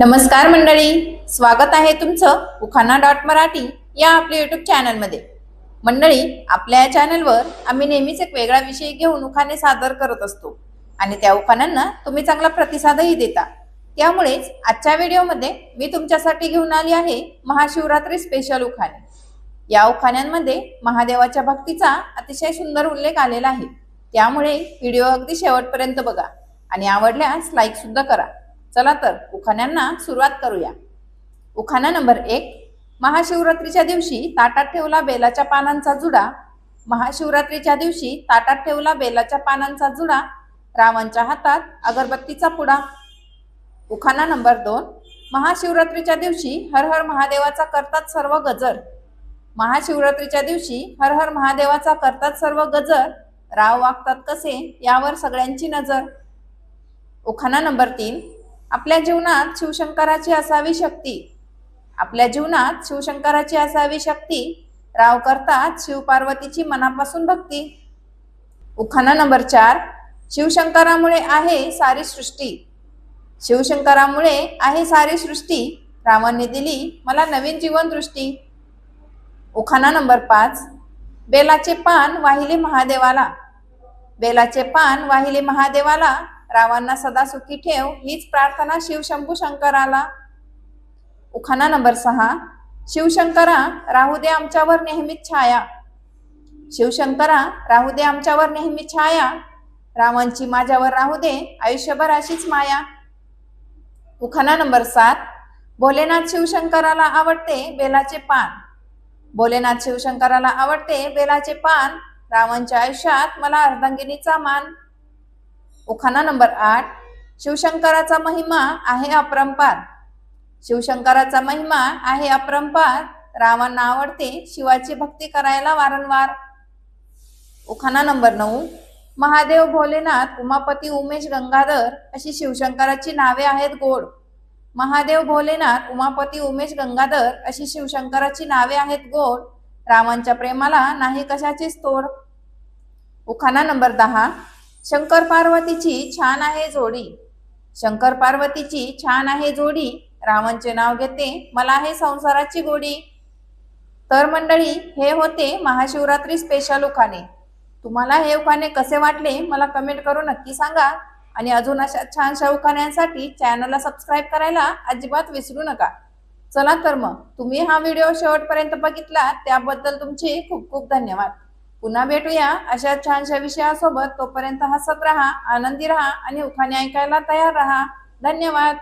नमस्कार मंडळी स्वागत आहे तुमचं उखाना डॉट मराठी या आपल्या युट्यूब चॅनलमध्ये मंडळी आपल्या या चॅनलवर आम्ही नेहमीच एक वेगळा विषय घेऊन उखाणे सादर करत असतो आणि त्या उखाण्यांना तुम्ही चांगला प्रतिसादही देता. त्यामुळेच आजच्या व्हिडिओमध्ये मी तुमच्यासाठी घेऊन आली आहे महाशिवरात्री स्पेशल उखाणे. या उखाण्यांमध्ये महादेवाच्या भक्तीचा अतिशय सुंदर उल्लेख आलेला आहे. त्यामुळे व्हिडिओ अगदी शेवटपर्यंत बघा आणि आवडल्यास लाईक सुद्धा करा. चला तर उखाण्यांना सुरुवात करूया. उखाणा नंबर एक महाशिवरात्रीच्या दिवशी ताटात ठेवला बेलाच्या पानांचा जुडा. महाशिवरात्रीच्या दिवशी ताटात ठेवला बेलाच्या पानांचा जुडा. रावांच्या हातात अगरबत्तीचा पुडा. उखाणा नंबर दोन महाशिवरात्रीच्या दिवशी हर हर महादेवाचा करतात सर्व गजर. महाशिवरात्रीच्या दिवशी हर हर महादेवाचा करतात सर्व गजर. राव वागतात कसे? यावर सगळ्यांची नजर. उखाणा नंबर तीन आपल्या जीवनात शिवशंकराची असावी शक्ती. आपल्या जीवनात शिवशंकराची असावी शक्ती राव करतात शिवपार्वतीची मनापासून भक्ती. उखाणा नंबर चार शिवशंकरामुळे आहे सारी सृष्टी. शिवशंकरामुळे आहे सारी सृष्टी रामाने दिली मला नवीन जीवन दृष्टी उखाणा नंबर पाच बेलाचे पान वाहिले महादेवाला. बेलाचे पान वाहिले महादेवाला रावांना सदा सुखी ठेव हीच प्रार्थना शिवशंभू शंकराला. उखाना नंबर सहा. शिवशंकरा राहू दे आमच्यावर नेहमी छाया. शिवशंकरा राहू दे आमच्यावर नेहमी छाया. रावांची माझ्यावर राहू दे आयुष्यभर अशीच माया. उखाना नंबर सात. भोलेनाथ शिवशंकराला आवडते बेलाचे पान. भोलेनाथ शिवशंकराला आवडते बेलाचे पान. रामांच्या आयुष्यात मला अर्धांगिनीचा मान. उखाना नंबर आठ शिवशंकराचा महिमा आहे अपरंपार. शिवशंकराचा महिमा आहे अपरंपार. रामांना आवडते शिवाची भक्ती करायला वारंवार. उखाना नंबर नऊ महादेव भोलेनाथ उमापती उमेश गंगाधर अशी शिवशंकराची नावे आहेत गोड. महादेव भोलेनाथ उमापती उमेश गंगाधर अशी शिवशंकराची नावे आहेत गोड. रामांच्या प्रेमाला नाही कशाचीच तोड. उखाना नंबर दहा शंकर पार्वतीची छान आहे जोडी. शंकर पार्वतीची छान आहे जोडी. रावणचे नाव घेते. मला आहे संसाराची गोडी. तर मंडळी हे होते महाशिवरात्री स्पेशल उखाणे. तुम्हाला हे उखाणे कसे वाटले मला कमेंट करून नक्की सांगा. आणि अजून अशा छानशा उखाण्यांसाठी चॅनलला सबस्क्राईब करायला अजिबात विसरू नका. चला तर मग तुम्ही हा व्हिडिओ शेवटपर्यंत बघितला त्याबद्दल तुमचे खूप खूप धन्यवाद. पुन्हा भेटूया अशा छानशा विषयासोबत. तोपर्यंत हसत राहा आनंदी राहा आणि उखाणे ऐकायला तयार राहा. धन्यवाद.